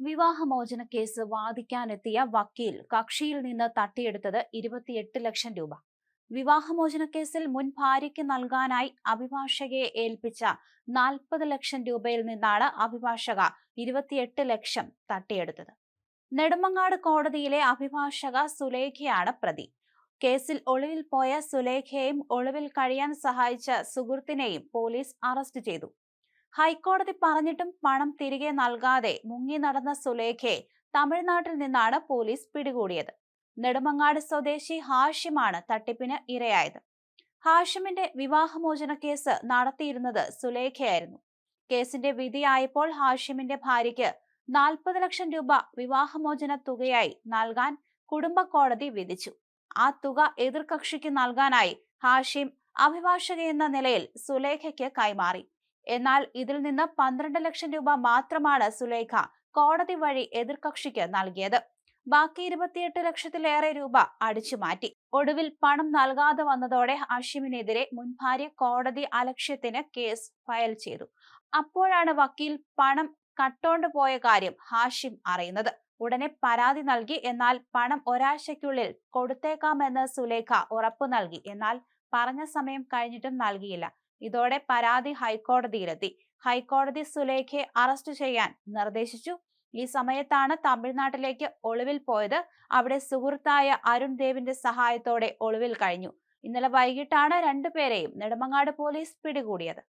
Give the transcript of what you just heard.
വിവാഹമോചന കേസ് വാദിക്കാനെത്തിയ വക്കീൽ കക്ഷിയിൽ നിന്ന് തട്ടിയെടുത്തത് ഇരുപത്തിയെട്ട് ലക്ഷം രൂപ. വിവാഹമോചന കേസിൽ മുൻ ഭാര്യയ്ക്ക് നൽകാനായി അഭിഭാഷകയെ ഏൽപ്പിച്ച നാൽപ്പത് ലക്ഷം രൂപയിൽ നിന്നാണ് അഭിഭാഷക ഇരുപത്തിയെട്ട് ലക്ഷം തട്ടിയെടുത്തത്. നെടുമങ്ങാട് കോടതിയിലെ അഭിഭാഷക സുലേഖയാണ് പ്രതി. കേസിൽ ഒളിവിൽ പോയ സുലേഖയെയും ഒളിവിൽ കഴിയാൻ സഹായിച്ച സുഹൃത്തിനെയും പോലീസ് അറസ്റ്റ് ചെയ്തു. ഹൈക്കോടതി പറഞ്ഞിട്ടും പണം തിരികെ നൽകാതെ മുങ്ങി നടന്ന സുലേഖയെ തമിഴ്നാട്ടിൽ നിന്നാണ് പോലീസ് പിടികൂടിയത്. നെടുമങ്ങാട് സ്വദേശി ഹാഷിമാണ് തട്ടിപ്പിന് ഇരയായത്. ഹാഷിമിന്റെ വിവാഹമോചന കേസ് നടത്തിയിരുന്നത് സുലേഖയായിരുന്നു. കേസിന്റെ വിധിയായപ്പോൾ ഹാഷിമിന്റെ ഭാര്യയ്ക്ക് നാൽപ്പത് ലക്ഷം രൂപ വിവാഹമോചന തുകയായി നൽകാൻ കുടുംബ കോടതി വിധിച്ചു. ആ തുക എതിർകക്ഷിക്ക് നൽകാനായി ഹാഷിം അഭിഭാഷകയെന്ന നിലയിൽ സുലേഖയ്ക്ക് കൈമാറി. എന്നാൽ ഇതിൽ നിന്ന് പന്ത്രണ്ട് ലക്ഷം രൂപ മാത്രമാണ് സുലേഖ കോടതി വഴി എതിർകക്ഷിക്ക് നൽകിയത്. ബാക്കി ഇരുപത്തിയെട്ട് ലക്ഷത്തിലേറെ രൂപ അടിച്ചു മാറ്റി. ഒടുവിൽ പണം നൽകാതെ വന്നതോടെ ഹാഷിമിനെതിരെ മുൻ ഭാര്യ കോടതി അലക്ഷ്യത്തിന് കേസ് ഫയൽ ചെയ്തു. അപ്പോഴാണ് വക്കീൽ പണം കട്ടോണ്ട് പോയ കാര്യം ഹാഷിം അറിയുന്നത്. ഉടനെ പരാതി നൽകി എന്നാൽ പണം ഒരാഴ്ചയ്ക്കുള്ളിൽ കൊടുത്തേക്കാമെന്ന് സുലേഖ ഉറപ്പു നൽകി. എന്നാൽ പറഞ്ഞ സമയം കഴിഞ്ഞിട്ടും നൽകിയില്ല. ഇതോടെ പരാതി ഹൈക്കോടതിയിലെത്തി. ഹൈക്കോടതി സുലേഖയെ അറസ്റ്റ് ചെയ്യാൻ നിർദ്ദേശിച്ചു. ഈ സമയത്താണ് തമിഴ്നാട്ടിലേക്ക് ഒളിവിൽ പോയത്. അവിടെ സുഹൃത്തായ അരുൺ ദേവിന്റെ സഹായത്തോടെ ഒളിവിൽ കഴിഞ്ഞു. ഇന്നലെ വൈകിട്ടാണ് രണ്ടുപേരെയും നെടുമങ്ങാട് പോലീസ് പിടികൂടിയത്.